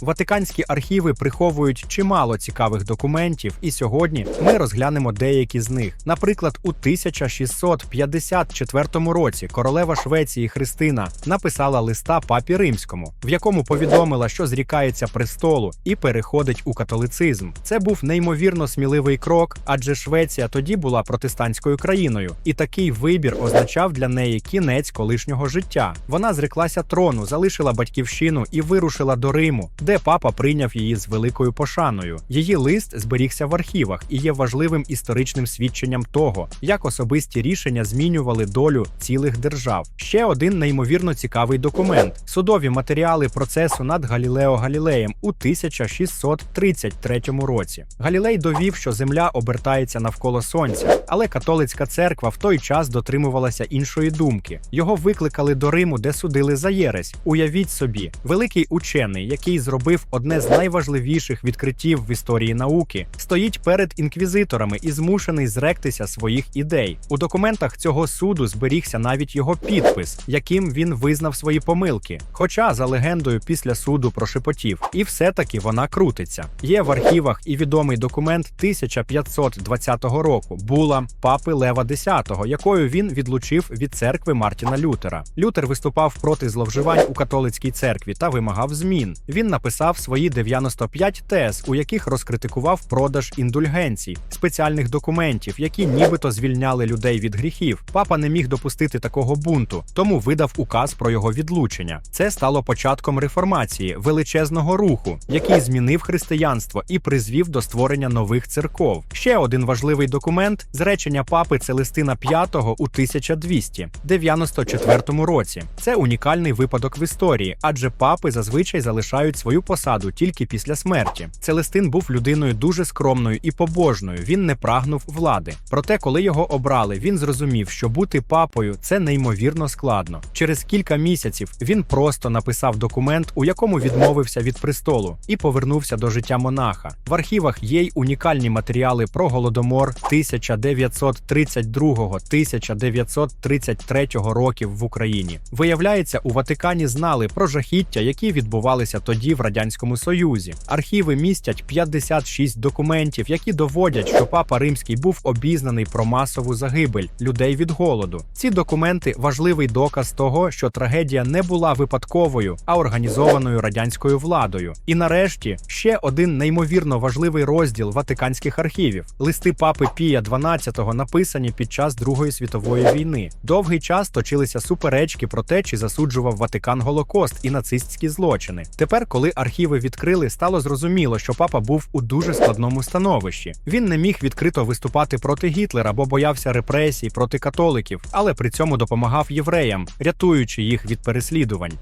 Ватиканські архіви приховують чимало цікавих документів, і сьогодні ми розглянемо деякі з них. Наприклад, у 1654 році королева Швеції Христина написала листа папі римському, в якому повідомила, що зрікається престолу і переходить у католицизм. Це був неймовірно сміливий крок, адже Швеція тоді була протестантською країною, і такий вибір означав для неї кінець колишнього життя. Вона зреклася трону, залишила батьківщину і вирушила до Риму, де папа прийняв її з великою пошаною. Її лист зберігся в архівах і є важливим історичним свідченням того, як особисті рішення змінювали долю цілих держав. Ще один неймовірно цікавий документ: судові матеріали процесу над Галілео Галілеєм у 1633 році. Галілей довів, що Земля обертається навколо сонця, але католицька церква в той час дотримувалася іншої думки. Його викликали до Риму, де судили за єресь. Уявіть собі, великий учений, який зробив одне з найважливіших відкриттів в історії науки, стоїть перед інквізиторами і змушений зректися своїх ідей. У документах цього суду зберігся навіть його підпис, яким він визнав свої помилки. Хоча за легендою після суду прошепотів, і все-таки вона крутиться. Є в архівах і відомий документ 1520 року була папи Лева X, якою він відлучив від церкви Мартіна Лютера. Лютер виступав проти зловживань у католицькій церкві та вимагав змін. Він написав свої 95 тез, у яких розкритикував продаж індульгенцій, спеціальних документів, які нібито звільняли людей від гріхів. Папа не міг допустити такого бунту, тому видав указ про його відлучення. Це стало початком реформації, величезного руху, який змінив християнство і призвів до створення нових церков. Ще один важливий документ зречення папи Целестина V у 1294 році. Це унікальний випадок в історії, адже папи зазвичай залишають свою посаду тільки після смерті. Целестин був людиною дуже скромною і побожною. Він не прагнув влади. Проте, коли його обрали, він зрозумів, що бути папою це неймовірно складно. Через кілька місяців він просто написав документ, у якому відмовився від престолу, і повернувся до життя монаха. В архівах є й унікальні матеріали про голодомор 1932-1933 років в Україні. Виявляється, у Ватикані знали про жахіття, які відбувалися тоді в радянському союзі. Архіви містять 56 документів, які доводять, що папа римський був обізнаний про масову загибель людей від голоду. Ці документи важливий доказ того, що трагедія не була випадковою, а організованою радянською владою. І нарешті ще один неймовірно важливий розділ ватиканських архівів: листи папи Пія XII написані під час Другої світової війни. Довгий час точилися суперечки про те, чи засуджував Ватикан Голокост і нацистські злочини. Тепер, коли архіви відкрили, стало зрозуміло, що папа був у дуже складному становищі. Він не міг відкрито виступати проти Гітлера, бо боявся репресій проти католиків, але при цьому допомагав євреям, рятуючи їх від переслідувань.